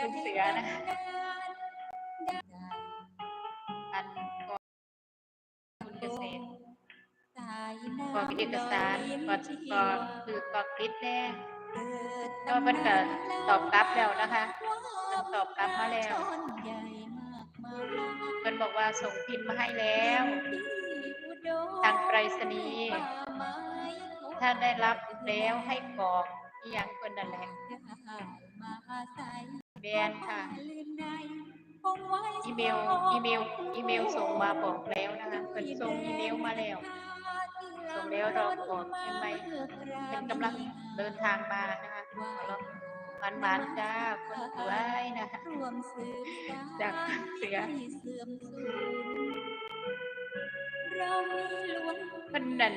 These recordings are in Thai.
คุณเสือนะอันก่อนคุณเกษตรกรอกเอกสารก่อนกรอกคือกรอกลิสต์แน่ก็เพิ่นก็ตอบกลับแล้วนะคะเพิ่นตอบกลับมาแล้วเพิ่นบอกว่าส่งพิมพ์มาให้แล้วทางไปรษณีย์ถ้าได้รับแล้วให้กรอกอีหยังเพิ่นนั่นแหละ แบนค่ะอีเมลอีเมลอีเมลส่งมาบอกแล้วนะคะเพิ่นส่งอีเมลมาแล้วส่งแล้วรอกรอกใช่ไหมเป็นกำลังเดินทางมานะคะหวานหวานๆจ้าคนสวยนะคะจากเสือเพิ่นนั่น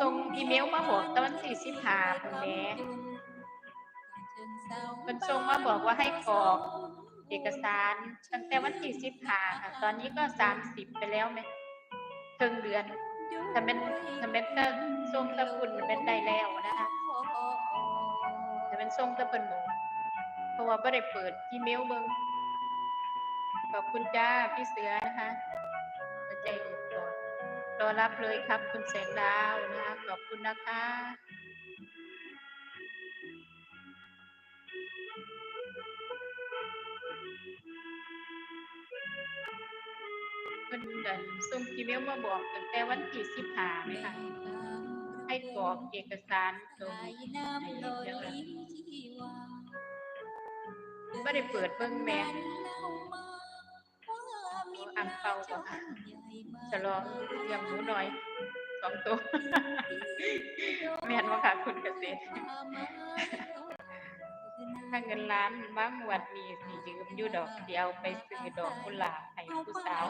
ส่งอีเมลมาบอกตอนที่15พุ่นแหม เพิ่นส่งมาบอกว่าให้กรอกเอกสารตั้งแต่วันที่15ค่ะ ตอนนี้ก็30ไปแล้วแม่ครึ่งเดือนถ้าเป็นถ้าเป็นถ้าส่งแตะพุ่นมันเป็นได้แล้วนะคะถ้าเป็นส่งแตะเพิ่นบอกเพราะว่าบ่ได้เปิดอีเมลเบิงขอบคุณจ้าพี่เสือนะคะใจอบกอรอรับเลยครับคุณแสงดาวนะคะขอบคุณนะคะ เพิ่นเดินส่งอีเมลมาบอกตั้งแต่วันที่สิบห้าไหมคะให้กรอกเอกสารตรงไอ้เรื่องนั้นไม่ได้เปิดเบิ่งแม่อังเปาบ่ค่ะฉลองเลี้ยงหมูน้อยสองตัว แม่นบ่ค่ะคุณเกษตร ถ้าเงินล้านบางวันนี้สิยืมอยู่ดอกเดียวไปซื้อดอกกุหลาบให้ผู้สาว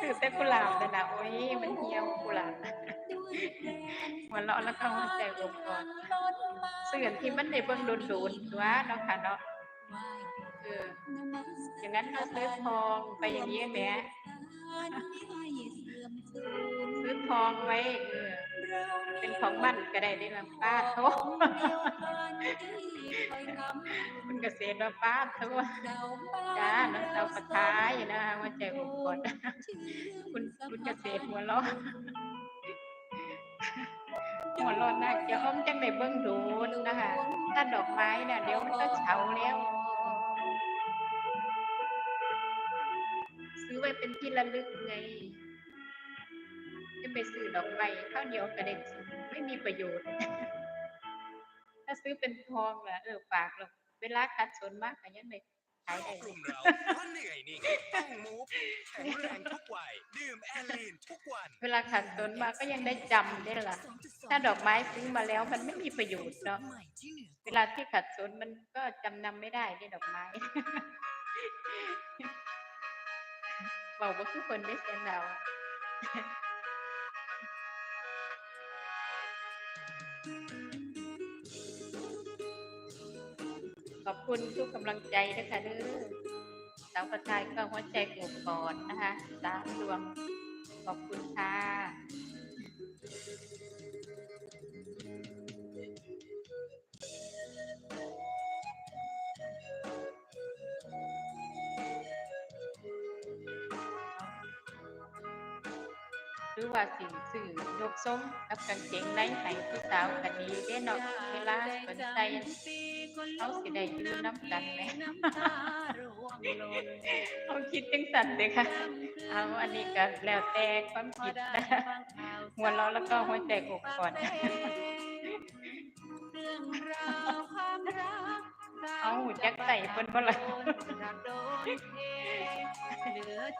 ซื้อแต่กุหลาบแต่นะโอ้ยมันเหี่ยวกุหลาบหัวเราะแล้วก็หัวใจวงก่อนซื้อที่มันได้เบิ่งโดนๆตัวเนาะค่ะเนาะเอออย่างนั้นก็ซื้อทองไปอย่างนี้แหมซื้อทองไว้เออเป็นของมั่นก็ได้ได้ละป้าโท คุณเกษตรว่าป้าโทจ้าน้องเตาปะท้ายนะคะหัวใจวงก่อนคุณคุณเกษตรหัวเราะหัวร้อนน่าจะอ้อมจังได้เบิ่งดนนะคะถ้าดอกไม้น่ะเดี๋ยวมันก็เฉาแล้ว ซื้อไว้เป็นที่ระลึกไง จะไปซื้อดอกไม้ข้าวเหนียวกระเด็กไม่มีประโยชน์าซื้อเป็นทองล่ะเออฝากหรอกเวลาขัดสนมากก็ยังไม่ขายได้กลุ่มเราเพราะเหนื่อยนี่ต้องมูฟแข็งแรงทุกวัยดื่มแอลลีนทุกวัน เวลาขัดสนมาก็ยังได้จำได้ล่ะ ถ้าดอกไม้ซื้อมาแล้วมันไม่มีประโยชน์เนาะเวลาที่ขัดสนมันก็จำนำไม่ได้ที่ดอกไม้บอกว่าทุกคนได้เสียงเราอะ ขอบคุณทุกกำลังใจนะคะเด้อสาวกระชายก็หัวใจโอบกอนนะคะสามดวงขอบคุณค่ะ หรือว่าสิสื่อยกทรงกับกางเกงในให้ผู้สาวก็ดีเด้เนาะเวลาเพิ่นใส่เขาสิได้อยู่น้ำกันแหมเขาคิดจังซั่นเด้อค่ะเอาอันนี้ก็แล้วแต่ความคิดนะหัวเราแล้วก็หัวใจอกก่อนเอาจักใส่เพิ่นบ่ล่ะมี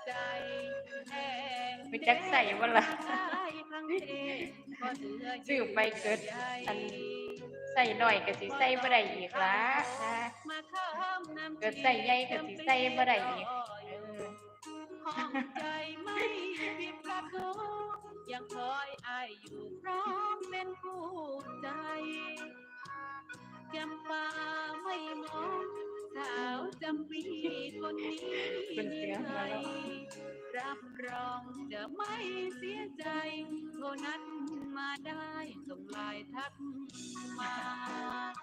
จั กใส่บ่ล่ะซื้อไปเกิดอันใส่น้อยก็สิใส่บ่ได้อีกล่ะนะเกิดใส่ใหญ่ก็สิใส่บ่ได้อีกเออห้องใจไม่ปิดประตูยังคอยอายอยู่พร้อมเป็นผู้ใจจำปาไม่มองสาวจำปีคนนี้เป็นเสียงหัวเราะ รับรองจะไม่เสียใจโทรนัดมาได้ส่งลายทักมา